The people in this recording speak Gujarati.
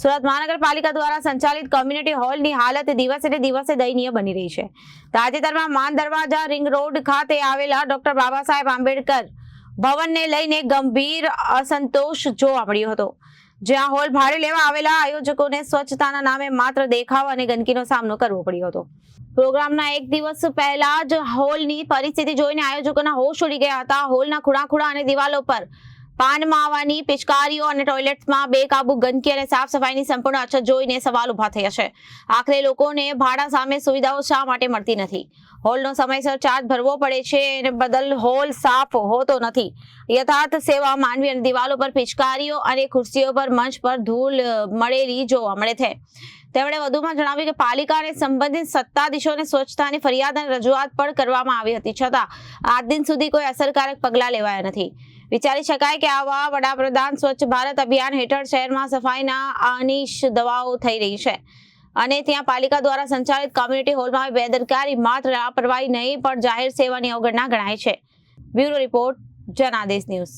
સુરત મહાનગરપાલિકા દ્વારા સંચાલિત કોમ્યુનિટી હોલની હાલત દિવસે દિવસે દયનીય બની રહી છે. તાજેતરમાં માન દરવાજા રિંગ રોડ ખાતે આવેલા ડોક્ટર બાબા સાહેબ આંબેડકર ભવનને લઈને ગંભીર અસંતોષ જોવા મળ્યો હતો. જ્યાં હોલ ભાડે લેવા આવેલા આયોજકોને સ્વચ્છતાના નામે માત્ર દેખાવ અને ગંદકીનો સામનો કરવો પડ્યો હતો. પ્રોગ્રામના એક દિવસ પહેલા જ હોલની પરિસ્થિતિ જોઈને આયોજકોના હોશ ઉડી ગયા હતા. હોલના ખૂણા ખૂણા અને દિવાલો પર પાન માવાની પિચકારીઓ અને ટોયલેટમાં બેકાબુ ગંદકી અને સાફ સફાઈની સંપૂર્ણ અછત જોઈને સવાલ ઊભા થયા છે. આખરે લોકોને ભાડા સામે સુવિધાઓ શા માટે મળતી નથી? હોલનો સમયસર ચાર્જ ભરવો પડે છે અને બદલ હોલ સાફ હોતો નથી. યથાર્થ સેવા માનવી અને દિવાલો પર પિચકારીઓ અને ખુરશીઓ પર મંચ પર ધૂળ મળેલી જોવા મળે છે. તેમણે વધુમાં જણાવ્યું કે પાલિકા અને સંબંધિત સત્તાધીશોને સ્વચ્છતાની ફરિયાદ અને રજૂઆત પણ કરવામાં આવી હતી, છતાં આજ દિન સુધી કોઈ અસરકારક પગલાં લેવાયા નથી. વિચારી શકાય કે આવા વડાપ્રધાન સ્વચ્છ ભારત અભિયાન હેઠળ શહેરમાં સફાઈના અનિશ દવાઓ થઈ રહી છે. અને ત્યાં પાલિકા દ્વારા સંચાલિત કોમ્યુનિટી હોલમાં બેદરકારી માત્ર લાપરવાહી નહીં, પણ જાહેર સેવાની અવગણના ગણાય છે. Bureau report Janadesh news.